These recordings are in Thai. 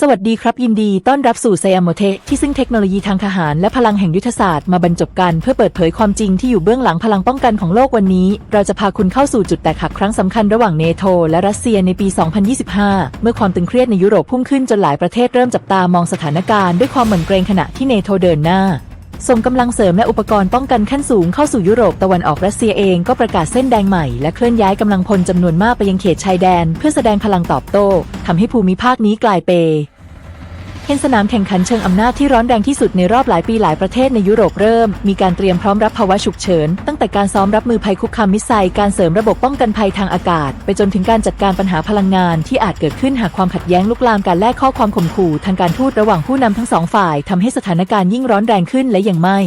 สวัสดีครับยินดีต้อนรับสู่ไซอามโมเทที่ซึ่งเทคโนโลยีทางทหารและพลังแห่งยุทธศาสตร์มาบรรจบกันเพื่อเปิดเผยความจริงที่อยู่เบื้องหลังพลังป้องกันของโลกวันนี้ เราจะพาคุณเข้าสู่จุดแตกหักครั้งสำคัญระหว่างเนโธและรัสเซียในปี 2025 เมื่อความตึงเครียดในยุโรปพุ่งขึ้นจนหลายประเทศเริ่มจับตามองสถานการณ์ด้วยความเหมือนเกรงขณะที่เนโธเดินหน้า ส่งกำลังเสริมและอุปกรณ์ป้องกันขั้นสูงเข้าสู่ยุโรปตะวันออกรัสเซียเองก็ประกาศเส้นแดงใหม่ และเคลื่อนย้ายกำลังพลจำนวนมากไปยังเขตชายแดน เพื่อแสดงพลังตอบโต้ทำให้ภูมิภาคนี้กลายเป็น เป็นสนามแข่งขันเชิงอำนาจที่ร้อนแรงที่สุดในรอบหลายปีหลายประเทศในยุโรปเริ่ม มีการเตรียมพร้อมรับภาวะฉุกเฉิน ตั้งแต่การซ้อมรับมือภัยคุกคามมิสไซล์การเสริมระบบป้องกันภัยทางอากาศ ไปจนถึงการจัดการปัญหาพลังงานที่อาจเกิดขึ้นหากความขัดแย้งลุกลามการแลกข้อความข่มขู่ทางการทูตระหว่างผู้นำทั้งสองฝ่ายทำให้สถานการณ์ยิ่งร้อนแรงขึ้นและยังไม่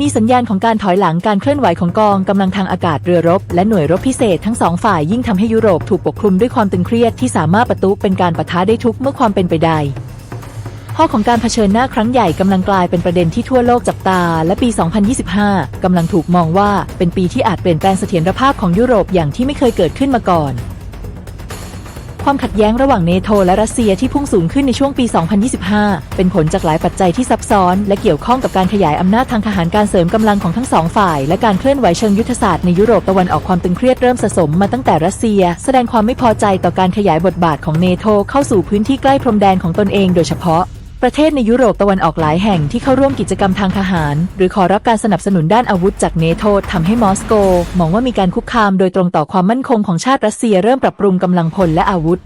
มีสัญญาณของการถอยหลังการเคลื่อนไหวของกองกำลังทางอากาศเรือรบ และหน่วยรบพิเศษทั้งสองฝ่ายยิ่งทำให้ยุโรปถูกปกคลุมด้วยความตึงเครียดที่สามารถประตุเป็นการปะทะได้ทุกเมื่อความเป็นไปได้ พ่อของการเผชิญหน้าครั้งใหญ่กำลังกลายเป็นประเด็นที่ทั่วโลกจับตา และปี 2025 กำลังถูกมองว่าเป็นปีที่อาจเปลี่ยนแปลงเสถียรภาพของยุโรปอย่างที่ไม่เคยเกิดขึ้นมาก่อน ความขัดแย้งระหว่างเนโธและรัสเซียที่พุ่งสูงขึ้นในช่วงปี 2025 เป็นผลจากหลายปัจจัยที่ซับซ้อน และเกี่ยวข้องกับการขยายอำนาจทางทหารการเสริมกำลังของทั้งสองฝ่าย และการเคลื่อนไหวเชิงยุทธศาสตร์ในยุโรปตะวันออกความตึงเครียดเริ่มสะสมมาตั้งแต่รัสเซีย แสดงความไม่พอใจต่อการขยายบทบาทของเนโธเข้าสู่พื้นที่ใกล้พรมแดนของตนเอง โดยเฉพาะ ประเทศในยุโรปตะวันออกหลายแห่งที่เข้าร่วมกิจกรรมทางทหาร หรือขอรับการสนับสนุนด้านอาวุธจากเนโธทำให้มอสโก มองว่ามีการคุกคามโดยตรงต่อความมั่นคงของชาติรัสเซียเริ่มปรับปรุงกำลังพลและอาวุธ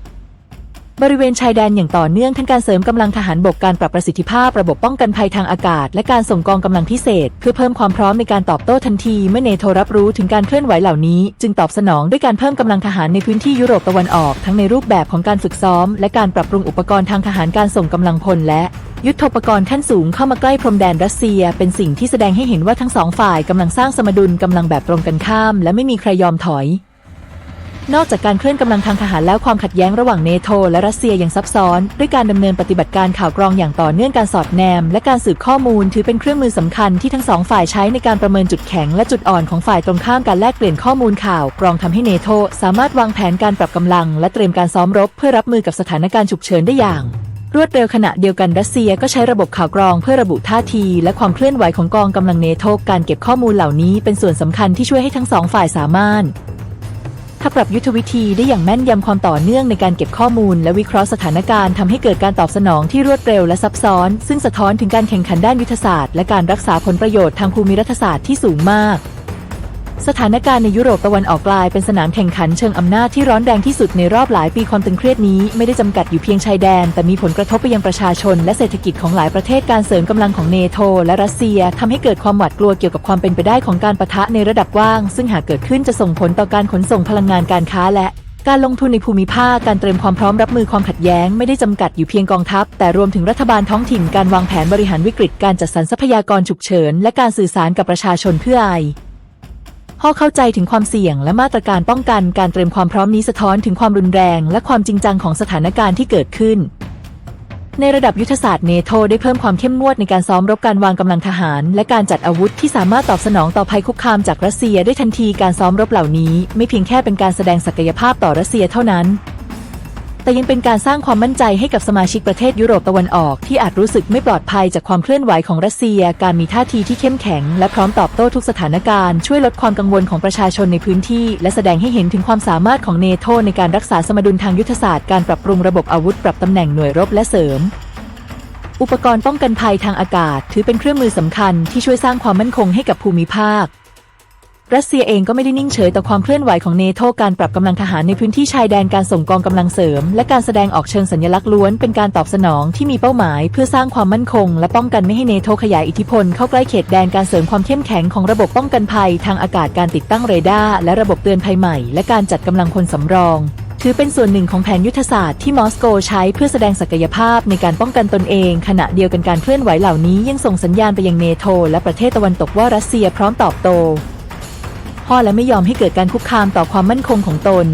บริเวณชายแดนอย่างต่อเนื่องทั้งการเสริมกำลังทหารบกการปรับประสิทธิภาพระบบป้องกันภัยทางอากาศ และการส่งกองกำลังพิเศษ เพื่อเพิ่มความพร้อมในการตอบโต้ทันที เมื่อเนโธรับรู้ถึงการเคลื่อนไหวเหล่านี้ จึงตอบสนองด้วยการเพิ่มกำลังทหารในพื้นที่ยุโรปตะวันออก ทั้งในรูปแบบของการฝึกซ้อม และการปรับปรุงอุปกรณ์ทางทหารการส่งกำลังพลและยุทโธปกรณ์ขั้นสูงเข้ามาใกล้พรมแดนรัสเซีย เป็นสิ่งที่แสดงให้เห็นว่าทั้งสองฝ่ายกำลังสร้างสมดุลกำลังแบบตรงกันข้าม และไม่มีใครยอมถอย นอกจากการเคลื่อนกำลังทางทหารแล้วความขัดแย้งระหว่างเนโธและรัสเซียยังซับซ้อน ด้วยการดำเนินปฏิบัติการข่าวกรองอย่างต่อเนื่องการสอดแนม และการสืบข้อมูลถือเป็นเครื่องมือสำคัญที่ทั้งสองฝ่ายใช้ในการประเมินจุดแข็งและจุดอ่อนของฝ่ายตรงข้ามการแลกเปลี่ยนข้อมูลข่าวกรองทำให้เนโธสามารถวางแผนการปรับกำลัง และเตรียมการซ้อมรบ เพื่อรับมือกับสถานการณ์ฉุกเฉินได้อย่างรวดเร็วขณะเดียวกันรัสเซียก็ใช้ระบบข่าวกรองเพื่อระบุท่าที และความเคลื่อนไหวของกองกำลังเนโธการเก็บข้อมูลเหล่านี้เป็นส่วนสำคัญที่ช่วยให้ทั้งสองฝ่ายสามารถ ถ้าปรับยุทธวิธีได้อย่างแม่นยำความต่อเนื่องในการเก็บข้อมูล และวิเคราะห์สถานการณ์ทำให้เกิดการตอบสนองที่รวดเร็วและซับซ้อน ซึ่งสะท้อนถึงการแข่งขันด้านยุทธศาสตร์และการรักษาผลประโยชน์ทางภูมิรัฐศาสตร์ที่สูงมาก สถานการณ์ในยุโรปตะวันออกกลายเป็นสนามแข่งขันเชิงอำนาจที่ร้อนแรงที่สุดในรอบหลายปีความตึงเครียดนี้ไม่ได้จำกัดอยู่เพียงชายแดน แต่มีผลกระทบไปยังประชาชน และเศรษฐกิจของหลายประเทศการเสริมกำลังของเนโธและรัสเซียทำให้เกิดความหวาดกลัวเกี่ยวกับความเป็นไปได้ของการประทะในระดับกว้าง ซึ่งหากเกิดขึ้นจะส่งผลต่อการขนส่งพลังงานการค้าและการลงทุนในภูมิภาค การเตรียมความพร้อมรับมือความขัดแย้งไม่ได้จำกัดอยู่เพียงกองทัพ แต่รวมถึงรัฐบาลท้องถิ่นการวางแผนบริหารวิกฤต การจัดสรรทรัพยากรฉุกเฉิน และการสื่อสารกับประชาชนเพื่อไอ พอเข้าใจถึงความเสี่ยงและมาตรการป้องกันการเตรียมความพร้อมนี้สะท้อนถึงความรุนแรง และความจริงจังของสถานการณ์ที่เกิดขึ้น ในระดับยุทธศาสตร์เนโธได้เพิ่มความเข้มงวดในการซ้อมรบการวางกำลังทหาร และการจัดอาวุธที่สามารถตอบสนองต่อภัยคุกคามจากรัสเซียได้ทันทีการซ้อมรบเหล่านี้ ไม่เพียงแค่เป็นการแสดงศักยภาพต่อรัสเซียเท่านั้น แต่ยังเป็นการสร้างความมั่นใจให้กับสมาชิกประเทศยุโรปตะวันออก ที่อาจรู้สึกไม่ปลอดภัยจากความเคลื่อนไหวของรัสเซีย การมีท่าทีที่เข้มแข็ง และพร้อมตอบโต้ทุกสถานการณ์ ช่วยลดความกังวลของประชาชนในพื้นที่ และแสดงให้เห็นถึงความสามารถของเนโธในการรักษาสมดุลทางยุทธศาสตร์การปรับปรุงระบบอาวุธปรับตำแหน่งหน่วยรบและเสริมอุปกรณ์ป้องกันภัยทางอากาศ ถือเป็นเครื่องมือสำคัญที่ช่วยสร้างความมั่นคงให้กับภูมิภาค รัสเซียเองก็ไม่ได้นิ่งเฉยต่อความเคลื่อนไหวของเนโธการปรับกำลังทหารในพื้นที่ชายแดนการส่งกองกำลังเสริม และการแสดงออกเชิงสัญลักษณ์ล้วนเป็นการตอบสนองที่มีเป้าหมาย เพื่อสร้างความมั่นคง และป้องกันไม่ให้เนโธขยายอิทธิพลเข้าใกล้เขตแดนการเสริมความเข้มแข็งของระบบป้องกันภัย ทางอากาศการติดตั้งเรดาร์และระบบเตือนภัยใหม่ และการจัดกำลังพลสำรองถือเป็นส่วนหนึ่งของแผนยุทธศาสตร์ที่มอสโกใช้เพื่อแสดงศักยภาพในการป้องกันตนเอง ขณะเดียวกันการเคลื่อนไหวเหล่านี้ยังส่งสัญญาณไปยังเนโธและประเทศตะวันตกว่ารัสเซียพร้อมตอบโต้ พ่อและไม่ยอมให้เกิดการคุกคามต่อความมั่นคงของตน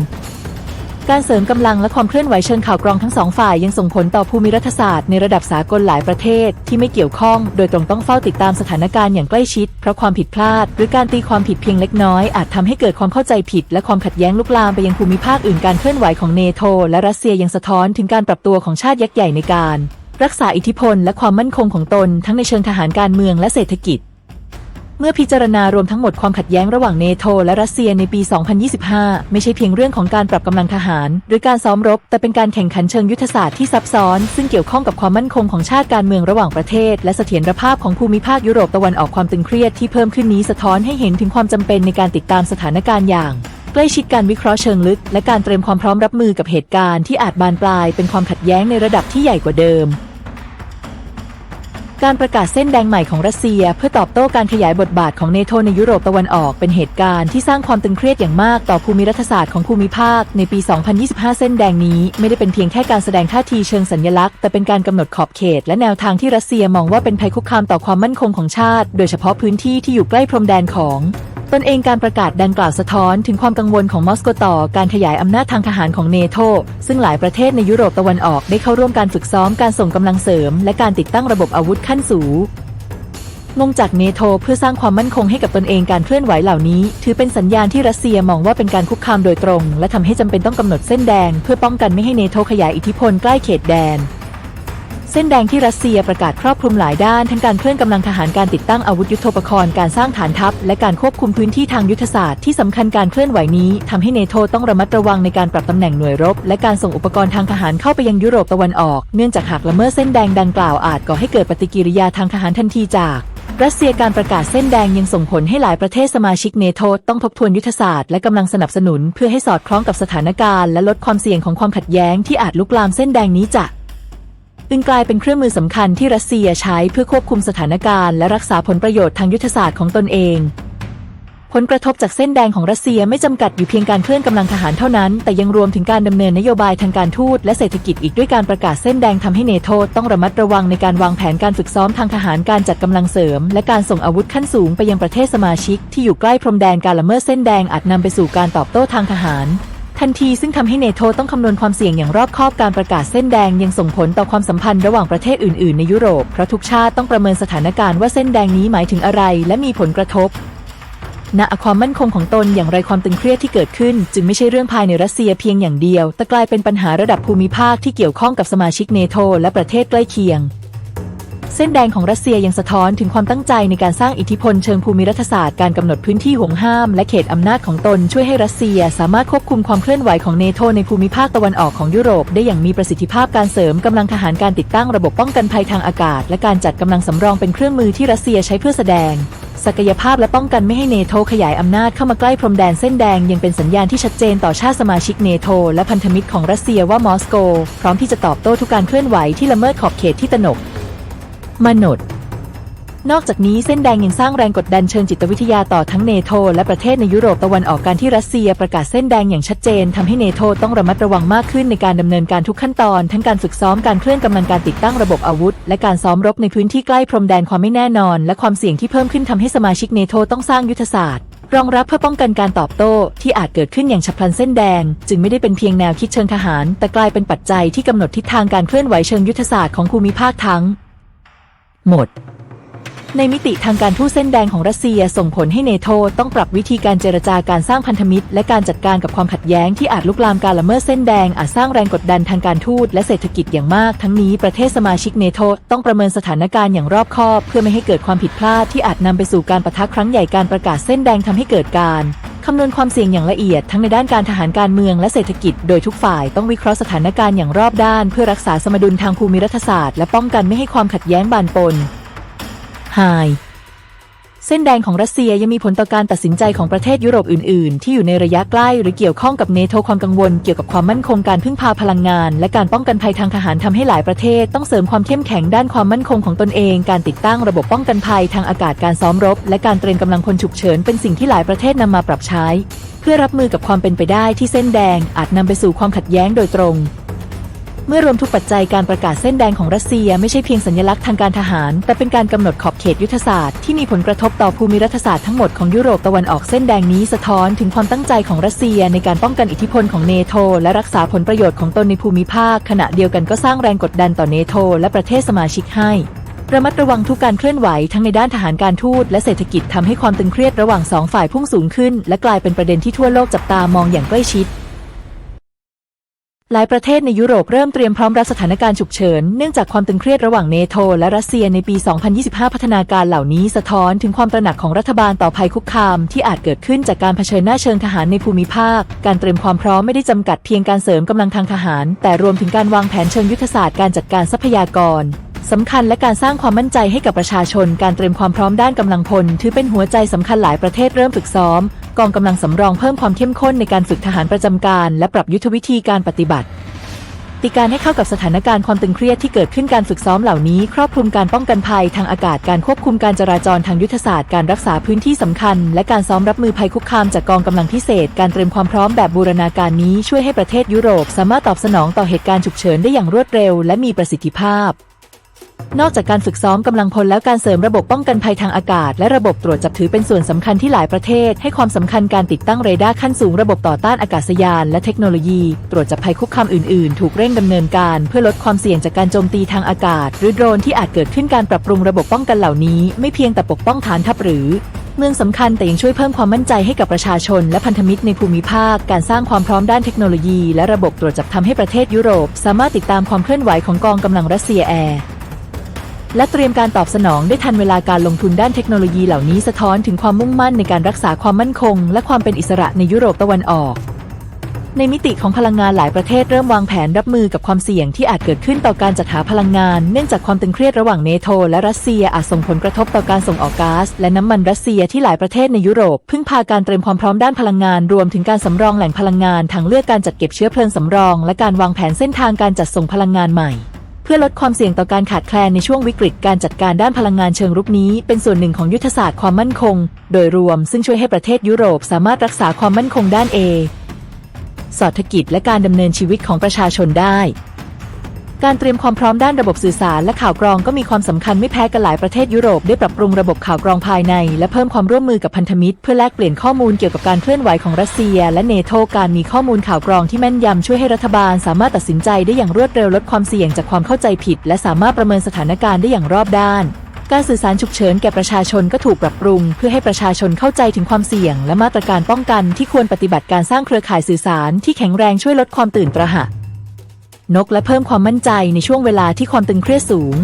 การเสริมกำลังและความเคลื่อนไหวเชิงข่าวกรองทั้งสองฝ่ายยังส่งผลต่อภูมิรัฐศาสตร์ในระดับสากลหลายประเทศที่ไม่เกี่ยวข้อง โดยตรงต้องเฝ้าติดตามสถานการณ์อย่างใกล้ชิด เพราะความผิดพลาด หรือการตีความผิดเพียงเล็กน้อยอาจทำให้เกิดความเข้าใจผิด และความขัดแย้งลุกลามไปยังภูมิภาคอื่นการเคลื่อนไหวของเนโธและรัสเซียยังสะท้อนถึงการปรับตัวของชาติยักษ์ใหญ่ในการ รักษาอิทธิพล และความมั่นคงของตน ทั้งในเชิงทหารการเมืองและเศรษฐกิจ เมื่อพิจารณารวมทั้งหมดความขัดแย้งระหว่างเนโธและรัสเซียในปี 2025 ไม่ใช่เพียงเรื่องของการปรับกำลังทหาร หรือการซ้อมรบ แต่เป็นการแข่งขันเชิงยุทธศาสตร์ที่ซับซ้อน ซึ่งเกี่ยวข้องกับความมั่นคงของชาติการเมืองระหว่างประเทศ และเสถียรภาพของภูมิภาคยุโรปตะวันออกความตึงเครียดที่เพิ่มขึ้นนี้สะท้อนให้เห็นถึงความจำเป็นในการติดตามสถานการณ์อย่างใกล้ชิดการวิเคราะห์เชิงลึก และการเตรียมความพร้อมรับมือกับเหตุการณ์ที่อาจบานปลายเป็นความขัดแย้งในระดับที่ใหญ่กว่าเดิม การประกาศเส้นแดงใหม่ของรัสเซีย เพื่อตอบโต้การขยายบทบาทของเนโธในยุโรปตะวันออกเป็นเหตุการณ์ที่สร้างความตึงเครียดอย่างมากต่อภูมิรัฐศาสตร์ของภูมิภาค ในปี 2025 เส้นแดงนี้ไม่ได้เป็นเพียงแค่การแสดงท่าทีเชิงสัญลักษณ์แต่เป็นการกำหนดขอบเขต และแนวทางที่รัสเซียมองว่าเป็นภัยคุกคามต่อความมั่นคงของชาติ โดยเฉพาะพื้นที่ที่อยู่ใกล้พรมแดนของ ตนเองการประกาศดังกล่าวสะท้อนถึงความกังวลของมอสโกต่อการขยายอำนาจทางทหารของเนโธซึ่งหลายประเทศในยุโรปตะวันออกได้เข้าร่วมการฝึกซ้อมการส่งกำลังเสริม และการติดตั้งระบบอาวุธขั้นสูงงงจากเนโธเพื่อสร้างความมั่นคงให้กับตนเองการเคลื่อนไหวเหล่านี้ ถือเป็นสัญญาณที่รัสเซียมองว่าเป็นการคุกคามโดยตรง และทำให้จำเป็นต้องกำหนดเส้นแดง เพื่อป้องกันไม่ให้เนโธขยายอิทธิพลใกล้เขตแดน เส้นแดงที่รัสเซียประกาศครอบคลุมหลายด้าน ทั้งการเคลื่อนกำลังทหารการติดตั้งอาวุธยุทโธปกรณ์การสร้างฐานทัพ และการควบคุมพื้นที่ทางยุทธศาสตร์ที่สำคัญการเคลื่อนไหวนี้ทำให้เนโธต้องระมัดระวังในการปรับตำแหน่งหน่วยรบ และการส่งอุปกรณ์ทางทหารเข้าไปยังยุโรปตะวันออก เนื่องจากหากละเมิดเส้นแดงดังกล่าวอาจก่อให้เกิดปฏิกิริยาทางทหารทันทีจากรัสเซียการประกาศเส้นแดงยังส่งผลให้หลายประเทศสมาชิกเนโธต้องทบทวนยุทธศาสตร์และกำลังสนับสนุน เพื่อให้สอดคล้องกับสถานการณ์และลดความเสี่ยงของความขัดแย้งที่อาจลุกลามเส้นแดงนี้จะ จึงกลายเป็นเครื่องมือสำคัญที่รัสเซียใช้เพื่อควบคุมสถานการณ์และรักษาผลประโยชน์ทางยุทธศาสตร์ของตนเอง ผลกระทบจากเส้นแดงของรัสเซียไม่จำกัดอยู่เพียงการเคลื่อนกำลังทหารเท่านั้น แต่ยังรวมถึงการดำเนินนโยบายทางการทูตและเศรษฐกิจอีกด้วยการประกาศเส้นแดงทำให้เนโธต้องระมัดระวังในการวางแผนการฝึกซ้อมทางทหารการจัดกำลังเสริม และการส่งอาวุธขั้นสูงไปยังประเทศสมาชิก ที่อยู่ใกล้พรมแดนการละเมิดเส้นแดงอาจนำไปสู่การตอบโต้ทางทหาร ทันทีซึ่งทำให้เนโธต้องคำนวณความเสี่ยงอย่างรอบคอบการประกาศเส้นแดงยังส่งผลต่อความสัมพันธ์ระหว่างประเทศอื่น ๆ ในยุโรป เพราะทุกชาติต้องประเมินสถานการณ์ว่าเส้นแดงนี้หมายถึงอะไรและมีผลกระทบณความมั่นคงของตนอย่างไรความตึงเครียดที่เกิดขึ้น จึงไม่ใช่เรื่องภายในรัสเซียเพียงอย่างเดียว แต่กลายเป็นปัญหาระดับภูมิภาคที่เกี่ยวข้องกับสมาชิกเนโธและประเทศใกล้เคียง เส้นแดงของรัสเซียยังสะท้อนถึงความตั้งใจในการสร้างอิทธิพลเชิงภูมิรัฐศาสตร์การกำหนดพื้นที่ห่วงห้าม และเขตอำนาจของตนช่วยให้รัสเซียสามารถควบคุมความเคลื่อนไหวของเนโธในภูมิภาคตะวันออกของยุโรป ได้อย่างมีประสิทธิภาพการเสริมกำลังทหารการติดตั้งระบบป้องกันภัยทางอากาศ และการจัดกำลังสำรองเป็นเครื่องมือที่รัสเซียใช้เพื่อแสดงศักยภาพและป้องกันไม่ให้เนโธขยายอำนาจเข้ามาใกล้พรมแดนเส้นแดงยังเป็นสัญญาณที่ชัดเจนต่อชาติสมาชิกเนโธและพันธมิตรของรัสเซียว่ามอสโก พร้อมที่จะตอบโต้ทุกการเคลื่อนไหวที่ละเมิดขอบเขตที่ตนก มนดนอกจากนี้เส้นแดงยังสร้างแรงกดดันเชิงจิตวิทยาต่อทั้งเนโธและประเทศในยุโรปตะวันออกการที่รัสเซียประกาศเส้นแดงอย่างชัดเจนทำให้เนโธต้องระมัดระวังมากขึ้นในการดำเนินการทุกขั้นตอน ทั้งการฝึกซ้อมการเคลื่อนกำลังการติดตั้งระบบอาวุธ และการซ้อมรบในพื้นที่ใกล้พรมแดนความไม่แน่นอน และความเสี่ยงที่เพิ่มขึ้นทำให้สมาชิกเนโธต้องสร้างยุทธศาสตร์รองรับเพื่อป้องกันการตอบโต้ที่อาจเกิดขึ้นอย่างฉับพลันเส้นแดง จึงไม่ได้เป็นเพียงแนวคิดเชิงทหาร แต่กลายเป็นปัจจัยที่กำหนดทิศทางการเคลื่อนไหวเชิงยุทธศาสตร์ของภูมิภาคทั้ง หมด ในมิติทางการทูตเส้นแดงของรัสเซียส่งผลให้เนโธต้องปรับวิธีการเจรจาการสร้างพันธมิตร และการจัดการกับความขัดแย้งที่อาจลุกลามการละเมิดเส้นแดงอาจสร้างแรงกดดันทางการทูตและเศรษฐกิจอย่างมาก ทั้งนี้ประเทศสมาชิกเนโธต้องประเมินสถานการณ์อย่างรอบคอบ เพื่อไม่ให้เกิดความผิดพลาดที่อาจนำไปสู่การประทะครั้งใหญ่การประกาศเส้นแดงทำให้เกิดการคำนวณความเสี่ยงอย่างละเอียดทั้งในด้านการทหารการเมืองและเศรษฐกิจ โดยทุกฝ่ายต้องวิเคราะห์สถานการณ์อย่างรอบด้าน เพื่อรักษาสมดุลทางภูมิรัฐศาสตร์และป้องกันไม่ให้ความขัดแย้งบานปล ไฮเส้นแดงของรัสเซียยังมีผลต่อการตัดสินใจของประเทศยุโรปอื่น ๆ ที่อยู่ในระยะใกล้หรือเกี่ยวข้องกับเนโธความกังวลเกี่ยวกับความมั่นคงการพึ่งพาพลังงาน และการป้องกันภัยทางทหารทำให้หลายประเทศ ต้องเสริมความเข้มแข็งด้านความมั่นคงของตนเอง การติดตั้งระบบป้องกันภัยทางอากาศการซ้อมรบ และการเตรียมกำลังพลฉุกเฉินเป็นสิ่งที่หลายประเทศนำมาปรับใช้ เพื่อรับมือกับความเป็นไปได้ที่เส้นแดงอาจนำไปสู่ความขัดแย้งโดยตรง เมื่อรวมทุกปัจจัยการประกาศเส้นแดงของรัสเซียไม่ใช่เพียงสัญลักษณ์ทางการทหาร แต่เป็นการกำหนดขอบเขตยุทธศาสตร์ที่มีผลกระทบต่อภูมิรัฐศาสตร์ทั้งหมดของยุโรปตะวันออกเส้นแดงนี้สะท้อนถึงความตั้งใจของรัสเซียในการป้องกันอิทธิพลของเนโธและรักษาผลประโยชน์ของตนในภูมิภาค ขณะเดียวกันก็สร้างแรงกดดันต่อเนโธและประเทศสมาชิกให้ระมัดระวังทุกการเคลื่อนไหวทั้งในด้านทหารการทูตและเศรษฐกิจทำให้ความตึงเครียดระหว่างสองฝ่ายพุ่งสูงขึ้น และกลายเป็นประเด็นที่ทั่วโลกจับตามองอย่างใกล้ชิด หลายประเทศในยุโรปเริ่มเตรียมพร้อมรับสถานการณ์ฉุกเฉิน เนื่องจากความตึงเครียดระหว่างเนโธและรัสเซียในปี 2025 พัฒนาการเหล่านี้สะท้อนถึงความตระหนักของรัฐบาลต่อภัยคุกคามที่อาจเกิดขึ้นจากการเผชิญหน้าเชิงทหารในภูมิภาค การเตรียมความพร้อมไม่ได้จำกัดเพียงการเสริมกำลังทางทหาร แต่รวมถึงการวางแผนเชิงยุทธศาสตร์การจัดการทรัพยากร สำคัญและการสร้างความมั่นใจให้กับประชาชน การเตรียมความพร้อมด้านกำลังพล ถือเป็นหัวใจสำคัญหลายประเทศเริ่มฝึกซ้อม กองกำลังสำรองเพิ่มความเข้มข้นในการฝึกทหารประจำการ และปรับยุทธวิธีการปฏิบัติ ติการให้เข้ากับสถานการณ์ความตึงเครียดที่เกิดขึ้นการฝึกซ้อมเหล่านี้ ครอบคลุมการป้องกันภัยทางอากาศการควบคุมการจราจรทางยุทธศาสตร์การรักษาพื้นที่สำคัญ และการซ้อมรับมือภัยคุกคามจากกองกำลังพิเศษ การเตรียมความพร้อมแบบบูรณาการนี้ช่วยให้ประเทศยุโรป สามารถตอบสนองต่อเหตุการณ์ฉุกเฉินได้อย่างรวดเร็ว และมีประสิทธิภาพ นอกจากการฝึกซ้อมกำลังพลแล้วการเสริมระบบป้องกันภัยทางอากาศ และระบบตรวจจับถือเป็นส่วนสำคัญที่หลายประเทศ ให้ความสำคัญการติดตั้งเรดาร์ขั้นสูงระบบต่อต้านอากาศยาน และเทคโนโลยี ตรวจจับภัยคุกคามอื่นๆ ถูกเร่งดำเนินการ เพื่อลดความเสี่ยงจากการโจมตีทางอากาศ หรือโดรนที่อาจเกิดขึ้นการปรับปรุงระบบป้องกันเหล่านี้ ไม่เพียงแต่ปกป้องฐานทัพหรือเมืองสำคัญแต่ยังช่วยเพิ่มความมั่นใจให้กับประชาชน และพันธมิตรในภูมิภาค การสร้างความพร้อมด้านเทคโนโลยี และระบบตรวจจับทำให้ประเทศยุโรป สามารถติดตามความเคลื่อนไหวของกองกำลังรัสเซียแอร์ และเตรียมการตอบสนองได้ทันเวลาการลงทุนด้านเทคโนโลยีเหล่านี้สะท้อนถึงความมุ่งมั่นในการรักษาความมั่นคง และความเป็นอิสระในยุโรปตะวันออก ในมิติของพลังงานหลายประเทศเริ่มวางแผนรับมือกับความเสี่ยงที่อาจเกิดขึ้นต่อการจัดหาพลังงาน เนื่องจากความตึงเครียดระหว่างเนโธและรัสเซียอาจส่งผลกระทบต่อการส่งออกก๊าซและน้ำมันรัสเซียที่หลายประเทศในยุโรปพึ่งพาการเตรียมความพร้อมด้านพลังงาน รวมถึงการสำรองแหล่งพลังงานทางเลือกการจัดเก็บเชื้อเพลิงสำรอง และการวางแผนเส้นทางการจัดส่งพลังงานใหม่ เพื่อลดความเสี่ยงต่อการขาดแคลนในช่วงวิกฤตการจัดการด้านพลังงานเชิงรุกนี้ เป็นส่วนหนึ่งของยุทธศาสตร์ความมั่นคง โดยรวมซึ่งช่วยให้ประเทศยุโรปสามารถรักษาความมั่นคงด้านเอเศรษฐกิจและการดำเนินชีวิตของประชาชนได้ การเตรียมความพร้อมด้านระบบสื่อสารและข่าวกรองก็มีความสำคัญไม่แพ้กันหลายประเทศยุโรปได้ปรับปรุงระบบข่าวกรองภายใน และเพิ่มความร่วมมือกับพันธมิตร เพื่อแลกเปลี่ยนข้อมูลเกี่ยวกับการเคลื่อนไหวของรัสเซีย และเนโธการมีข้อมูลข่าวกรองที่แม่นยำช่วยให้รัฐบาล สามารถตัดสินใจได้อย่างรวดเร็วลดความเสี่ยงจากความเข้าใจผิด และสามารถประเมินสถานการณ์ได้อย่างรอบด้านการสื่อสารฉุกเฉินแก่ประชาชนก็ถูกปรับปรุง เพื่อให้ประชาชนเข้าใจถึงความเสี่ยง และมาตรการป้องกันที่ควรปฏิบัติการสร้างเครือข่ายสื่อสารที่แข็งแรงช่วยลดความตื่นตระหนก นกและเพิ่มความมั่นใจในช่วงเวลาที่ความตึงเครียดสูง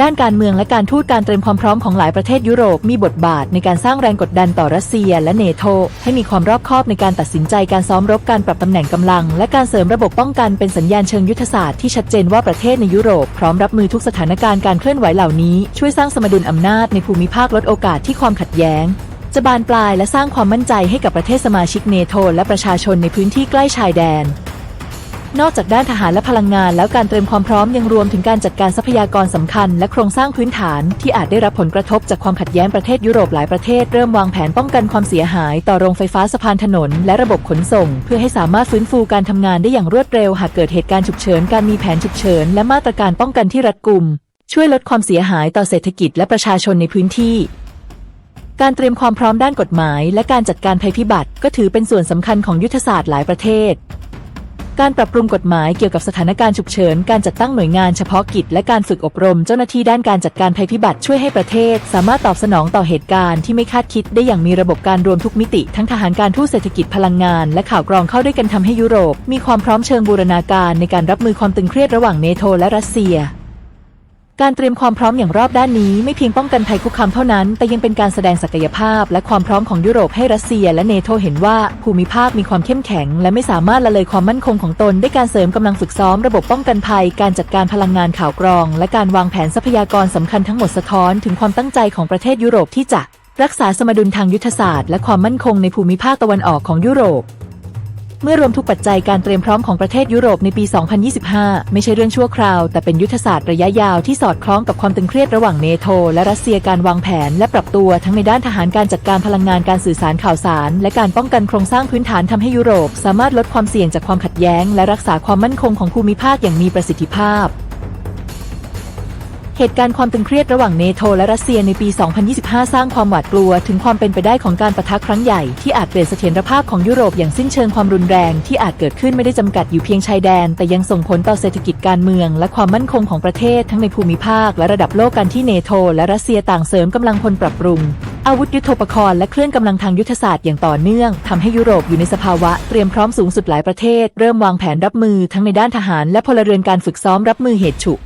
ด้านการเมืองและการทูตการเตรียมความพร้อมของหลายประเทศยุโรปมีบทบาทในการสร้างแรงกดดันต่อรัสเซียและเนโธให้มีความรอบคอบในการตัดสินใจการซ้อมรบการปรับตำแหน่งกำลัง และการเสริมระบบป้องกันเป็นสัญญาณเชิงยุทธศาสตร์ที่ชัดเจนว่าประเทศในยุโรปพร้อมรับมือทุกสถานการณ์การเคลื่อนไหวเหล่านี้ช่วยสร้างสมดุลอำนาจในภูมิภาคลดโอกาสที่ความขัดแย้งจะบานปลายและสร้างความมั่นใจให้กับประเทศสมาชิกเนโธและประชาชนในพื้นที่ใกล้ชายแดน นอกจากด้านทหารและพลังงาน แล้วการเตรียมความพร้อมยังรวมถึงการจัดการทรัพยากรสำคัญ และโครงสร้างพื้นฐานที่อาจได้รับผลกระทบจากความขัดแย้งประเทศยุโรปหลายประเทศ เริ่มวางแผนป้องกันความเสียหาย ต่อโรงไฟฟ้าสะพานถนน และระบบขนส่ง เพื่อให้สามารถฟื้นฟูการทำงานได้อย่างรวดเร็ว หากเกิดเหตุการณ์ฉุกเฉินการมีแผนฉุกเฉินและมาตรการป้องกันที่รัดกุม ช่วยลดความเสียหายต่อเศรษฐกิจและประชาชนในพื้นที่การเตรียมความพร้อมด้านกฎหมาย และการจัดการภัยพิบัติ ก็ถือเป็นส่วนสำคัญของยุทธศาสตร์หลายประเทศ การปรับปรุงกฎหมายเกี่ยวกับสถานการณ์ฉุกเฉิน การจัดตั้งหน่วยงานเฉพาะกิจ และการฝึกอบรมเจ้าหน้าที่ด้านการจัดการภัยพิบัติช่วยให้ประเทศ สามารถตอบสนองต่อเหตุการณ์ที่ไม่คาดคิดได้อย่างมีระบบการรวมทุกมิติ ทั้งทหารการทูตเศรษฐกิจพลังงาน และข่าวกรองเข้าด้วยกันทำให้ยุโรป มีความพร้อมเชิงบูรณาการในการรับมือความตึงเครียดระหว่างเนโธและรัสเซีย การเตรียมความพร้อมอย่างรอบด้านนี้ไม่เพียงป้องกันภัยคุกคามเท่านั้น แต่ยังเป็นการแสดงศักยภาพ และความพร้อมของยุโรปให้รัสเซีย และเนโธเห็นว่าภูมิภาคมีความเข้มแข็ง และไม่สามารถละเลยความมั่นคงของตนด้วยการเสริมกำลังฝึกซ้อมระบบป้องกันภัย การจัดการพลังงานข่าวกรอง และการวางแผนทรัพยากรสำคัญทั้งหมดสะท้อนถึงความตั้งใจของประเทศยุโรปที่จะ รักษาสมดุลทางยุทธศาสตร์ และความมั่นคงในภูมิภาคตะวันออกของยุโรป เมื่อรวมทุกปัจจัยการเตรียมพร้อมของประเทศยุโรปในปี 2025 ไม่ใช่เรื่องชั่วคราว แต่เป็นยุทธศาสตร์ระยะยาวที่สอดคล้องกับความตึงเครียดระหว่างเนโธและรัสเซียการวางแผน และปรับตัวทั้งในด้านทหารการจัดการพลังงานการสื่อสารข่าวสาร และการป้องกันโครงสร้างพื้นฐานทำให้ยุโรป สามารถลดความเสี่ยงจากความขัดแย้ง และรักษาความมั่นคงของภูมิภาคอย่างมีประสิทธิภาพ เหตุการณ์ความตึงเครียดระหว่างเนโธและรัสเซียในปี 2025 สร้างความหวาดกลัว ถึงความเป็นไปได้ของการประทะครั้งใหญ่ที่อาจเปลี่ยนเสถียรภาพของยุโรปอย่างสิ้นเชิงความรุนแรงที่อาจเกิดขึ้นไม่ได้จำกัดอยู่เพียงชายแดน แต่ยังส่งผลต่อเศรษฐกิจการเมือง และความมั่นคงของประเทศทั้งในภูมิภาค และระดับโลกกันที่เนโธและรัสเซียต่างเสริมกำลังพลปรับปรุงอาวุธยุทโธปกรณ์และเครื่องกำลังทางยุทธศาสตร์อย่างต่อเนื่องทำให้ยุโรปอยู่ในสภาวะเตรียมพร้อมสูงสุดหลายประเทศ เริ่มวางแผนรับมือทั้งในด้านทหาร และพลเรือนการฝึกซ้อมรับมือเหตุฉุก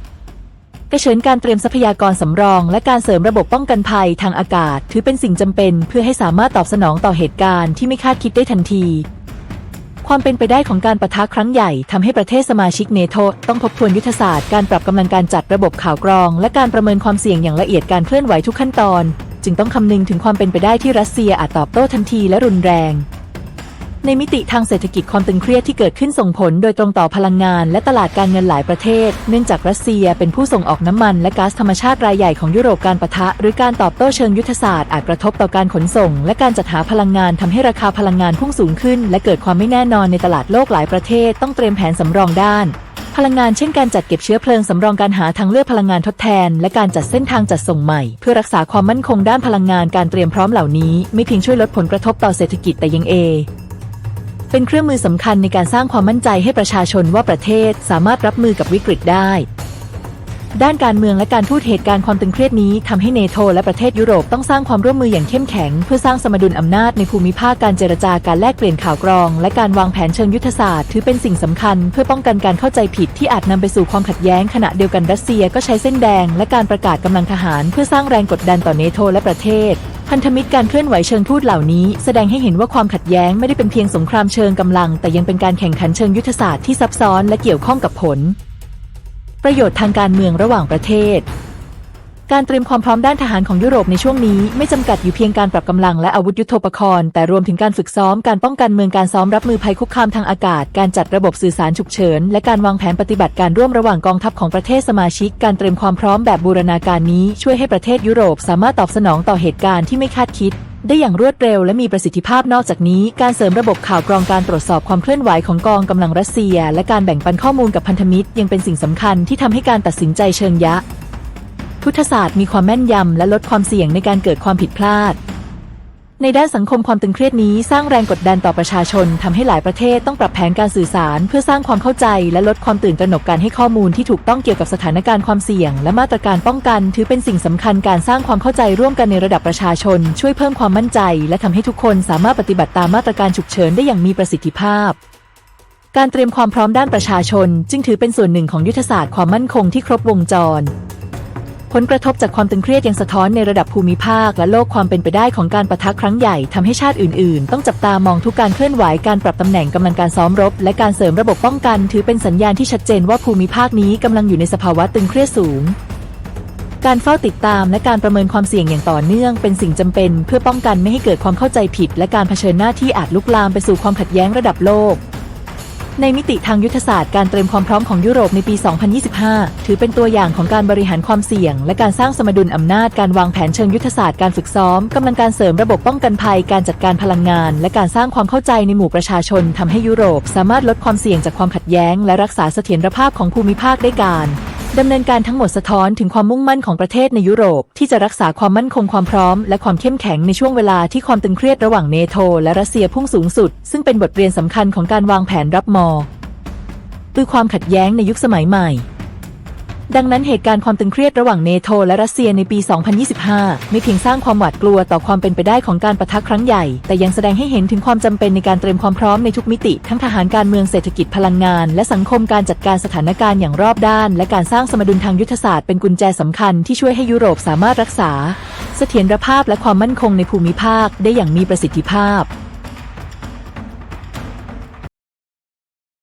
กระเฉินการเตรียมทรัพยากรสำรอง และการเสริมระบบป้องกันภัยทางอากาศ ถือเป็นสิ่งจำเป็น เพื่อให้สามารถตอบสนองต่อเหตุการณ์ที่ไม่คาดคิดได้ทันที ความเป็นไปได้ของการประทะครั้งใหญ่ทำให้ประเทศสมาชิกเนโธต้องทบทวนยุทธศาสตร์การปรับกำลังการจัดระบบข่าวกรอง และการประเมินความเสี่ยงอย่างละเอียดการเคลื่อนไหวทุกขั้นตอน จึงต้องคำนึงถึงความเป็นไปได้ที่รัสเซียอาจตอบโต้ทันทีและรุนแรง ในมิติทางเศรษฐกิจความตึงเครียดที่เกิดขึ้นส่งผลโดยตรงต่อพลังงาน และตลาดการเงินหลายประเทศ เนื่องจากรัสเซียเป็นผู้ส่งออกน้ำมันและก๊าซธรรมชาติรายใหญ่ของยุโรปการปะทะ หรือการตอบโต้เชิงยุทธศาสตร์อาจกระทบต่อการขนส่ง และการจัดหาพลังงานทำให้ราคาพลังงานพุ่งสูงขึ้น และเกิดความไม่แน่นอนในตลาดโลกหลายประเทศ ต้องเตรียมแผนสำรองด้านพลังงานเช่นการจัดเก็บเชื้อเพลิงสำรองการหาทางเลือกพลังงานทดแทน และการจัดเส้นทางจัดส่งใหม่ เพื่อรักษาความมั่นคงด้านพลังงานการเตรียมพร้อมเหล่านี้ ไม่เพียงช่วยลดผลกระทบต่อเศรษฐกิจแต่ยังเอ เป็นเครื่องมือสำคัญในการสร้างความมั่นใจให้ประชาชนว่าประเทศสามารถรับมือกับวิกฤตได้ ด้านการเมืองและการทูตเหตุการณ์ความตึงเครียดนี้ทำให้เนโธและประเทศยุโรปต้องสร้างความร่วมมืออย่างเข้มแข็ง เพื่อสร้างสมดุลอำนาจในภูมิภาคการเจรจาการแลกเปลี่ยนข่าวกรอง และการวางแผนเชิงยุทธศาสตร์ถือเป็นสิ่งสำคัญ เพื่อป้องกันการเข้าใจผิดที่อาจนำไปสู่ความขัดแย้งขณะเดียวกันรัสเซียก็ใช้เส้นแดง และการประกาศกำลังทหาร เพื่อสร้างแรงกดดันต่อเนโธและประเทศพันธมิตรการเคลื่อนไหวเชิงทูตเหล่านี้ แสดงให้เห็นว่าความขัดแย้งไม่ได้เป็นเพียงสงครามเชิงกำลัง แต่ยังเป็นการแข่งขันเชิงยุทธศาสตร์ที่ซับซ้อนและเกี่ยวข้องกับผล ประโยชน์ทางการเมืองระหว่างประเทศ การเตรียมความพร้อมด้านทหารของยุโรปในช่วงนี้ ไม่จำกัดอยู่เพียงการปรับกำลังและอาวุธยุโทโธปกรณ์แต่รวมถึงการฝึกซ้อมการป้องกันเมืองการซ้อมรับมือภัยคุกคามทางอากาศ การจัดระบบสื่อสารฉุกเฉิน และการวางแผนปฏิบัติการร่วมระหว่างกองทัพของประเทศสมาชิก การเตรียมความพร้อมแบบบูรณาการนี้ช่วยให้ประเทศยุโรปสามารถตอบสนองต่อเหตุการณ์ที่ไม่คาดคิด ได้อย่างรวดเร็วและมีประสิทธิภาพนอกจากนี้ การเสริมระบบข่าวกรองการตรวจสอบความเคลื่อนไหวของกองกำลังรัสเซีย และการแบ่งปันข้อมูลกับพันธมิตร ยังเป็นสิ่งสำคัญที่ทำให้การตัดสินใจเชิงยะ พุทธศาสตร์มีความแม่นยำและลดความเสี่ยงในการเกิดความผิดพลาด ในด้านสังคมความตึงเครียดนี้สร้างแรงกดดันต่อประชาชนทำให้หลายประเทศต้องปรับแผนการสื่อสาร เพื่อสร้างความเข้าใจและลดความตื่นตระหนกการให้ข้อมูลที่ถูกต้องเกี่ยวกับสถานการณ์ความเสี่ยง และมาตรการป้องกัน ถือเป็นสิ่งสำคัญการสร้างความเข้าใจร่วมกันในระดับประชาชน ช่วยเพิ่มความมั่นใจ และทำให้ทุกคนสามารถปฏิบัติตามมาตรการฉุกเฉินได้อย่างมีประสิทธิภาพการเตรียมความพร้อมด้านประชาชน จึงถือเป็นส่วนหนึ่งของยุทธศาสตร์ความมั่นคงที่ครบวงจร ผลกระทบจากความตึงเครียดยังสะท้อนในระดับภูมิภาค และโลกความเป็นไปได้ของการประทะครั้งใหญ่ทำให้ชาติอื่นๆ ต้องจับตามองทุกการเคลื่อนไหวการปรับตำแหน่งกำลังการซ้อมรบ และการเสริมระบบป้องกัน ถือเป็นสัญญาณที่ชัดเจนว่าภูมิภาคนี้กำลังอยู่ในสภาวะตึงเครียดสูง การเฝ้าติดตามและการประเมินความเสี่ยงอย่างต่อเนื่อง เป็นสิ่งจำเป็น เพื่อป้องกันไม่ให้เกิดความเข้าใจผิด และการเผชิญหน้าที่อาจลุกลามไปสู่ความขัดแย้งระดับโลก ในมิติทางยุทธศาสตร์การเตรียมความพร้อมของยุโรปในปี 2025 ถือเป็นตัวอย่างของการบริหารความเสี่ยง และการสร้างสมดุลอำนาจการวางแผนเชิงยุทธศาสตร์การฝึกซ้อมกำลังการเสริมระบบป้องกันภัย การจัดการพลังงาน และการสร้างความเข้าใจในหมู่ประชาชนทำให้ยุโรป สามารถลดความเสี่ยงจากความขัดแย้ง และรักษาเสถียรภาพของภูมิภาคได้การดำเนินการทั้งหมดสะท้อนถึงความมุ่งมั่นของประเทศในยุโรป ที่จะรักษาความมั่นคงความพร้อม และความเข้มแข็งในช่วงเวลาที่ความตึงเครียดระหว่างเนโธและรัสเซียพุ่งสูงสุด ซึ่งเป็นบทเรียนสำคัญของการวางแผนรับมอคือความขัดแย้งในยุคสมัยใหม่ ดังนั้นเหตุการณ์ความตึงเครียดระหว่างเนโธและรัสเซียในปี 2025 ไม่เพียงสร้างความหวาดกลัวต่อความเป็นไปได้ของการประทะครั้งใหญ่ แต่ยังแสดงให้เห็นถึงความจำเป็นในการเตรียมความพร้อมในทุกมิติ ทั้งทหารการเมืองเศรษฐกิจพลังงาน และสังคมการจัดการสถานการณ์อย่างรอบด้าน และการสร้างสมดุลทางยุทธศาสตร์เป็นกุญแจสำคัญที่ช่วยให้ยุโรปสามารถรักษา เสถียรภาพและความมั่นคงในภูมิภาคได้อย่างมีประสิทธิภาพ